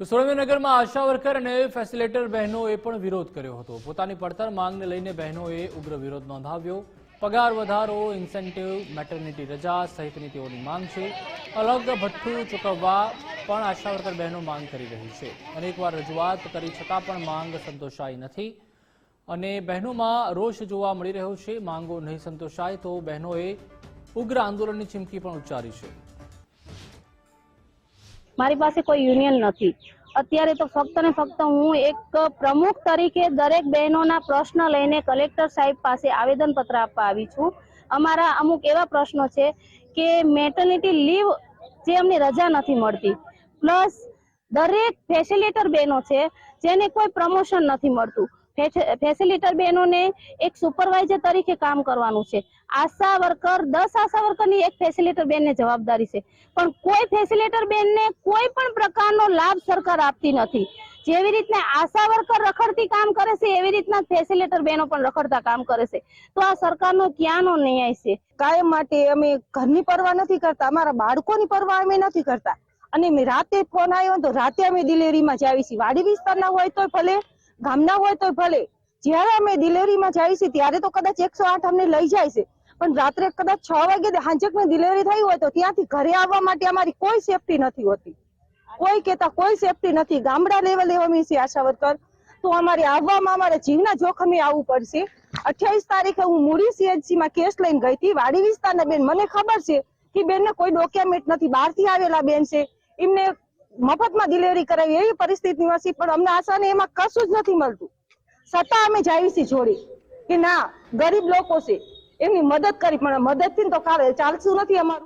તો સુરેન્દ્રનગરમાં આશા વર્કર અને ફેસિલેટર બહેનોએ પણ વિરોધ કર્યો હતો. પોતાની પડતર માંગને લઈને બહેનોએ ઉગ્ર વિરોધ નોંધાવ્યો. પગાર વધારો, ઇન્સેન્ટિવ, મેટર્નિટી રજા સહિતની તેઓની માંગ છે. અલગ ભથ્થું ચૂકવવા પણ આશા વર્કર બહેનો માંગ કરી રહી છે. અનેકવાર રજૂઆત કરી છતાં પણ માંગ સંતોષાઈ નથી. અને બહેનોમાં રોષ જોવા મળી રહ્યો છે. માંગો નહીં સંતોષાય તો બહેનોએ ઉગ્ર આંદોલનની ચીમકી પણ ઉચ્ચારી છે. મારી પાસે કોઈ યુનિયન નથી. અત્યારે તો ફક્ત ને ફક્ત હું એક પ્રમુખ તરીકે દરેક બહેનોના પ્રશ્ન લઈને કલેક્ટર સાહેબ પાસે આવેદનપત્ર આપવા આવી છું. અમારા અમુક એવા પ્રશ્નો છે કે મેટર્નિટી લીવ જે અમને રજા નથી મળતી. પ્લસ દરેક ફેસિલિટર બહેનો છે જેને કોઈ પ્રમોશન નથી મળતું. ફેસિલિટર બહેનોને એક સુપરવાઇઝર તરીકે કામ કરવાનું છે. આશા વર્કર, દસ આશા વર્કરની એક ફેસિલિટર બેનને જવાબદારી છે. પણ કોઈ ફેસિલિટર બેનને કોઈ પણ પ્રકારનો લાભ સરકાર આપતી નથી. જેવી રીતના આશા વર્કર રખડતી કામ કરે છે, એવી રીતના ફેસિલિટર બેનો પણ રખડતા કામ કરે છે. તો આ સરકારનો ક્યાંનો ન્યાય છે? કાયમ માટે અમે ઘરની પરવા નથી કરતા, અમારા બાળકોની પરવા અમે નથી કરતા. અને રાતે ફોન આવ્યો તો રાતે અમે ડિલિવરીમાં જાવી છીએ વાડી વિસ્તારના હોય તો ભલે ગામના હોય તો ભલે. જ્યારે અમે ડિલિવરીમાં જાય છીએ, ત્યારે તો કદાચ એકસો આઠ અમને લઈ જાય છે. પણ રાત્રે કદાચ છ વાગે હાંજકની ડિલિવરી થઈ હોય તો ત્યાંથી ઘરે આવવા માટે અમારી કોઈ સેફટી નથી હોતી. કોઈ કેતા કોઈ સેફટી નથી. ગામડા લેવલે અમે છીએ આશા વર્કર. તો અમારે આવવામાં અમારે જીવના જોખમે આવવું પડશે. અઠ્યાવીસ તારીખે હું મૂડી સીએચસી માં કેસ લઈને ગઈ હતી. વાડી વિસ્તારના બેન, મને ખબર છે કે બેનને કોઈ ડોક્યુમેન્ટ નથી. બહારથી આવેલા બેન છે. એમને મફતમાં ડિલિવરી કરાવી, એવી પરિસ્થિતિમાં છે પણ અમને આશાને એમાં કશું જ નથી મળતું. છતાં અમે જાવી છીએ છોડી કે ના, ગરીબ લોકો છે, એમની મદદ કરી, પણ મદદથી તો ચાલતું નથી અમારું.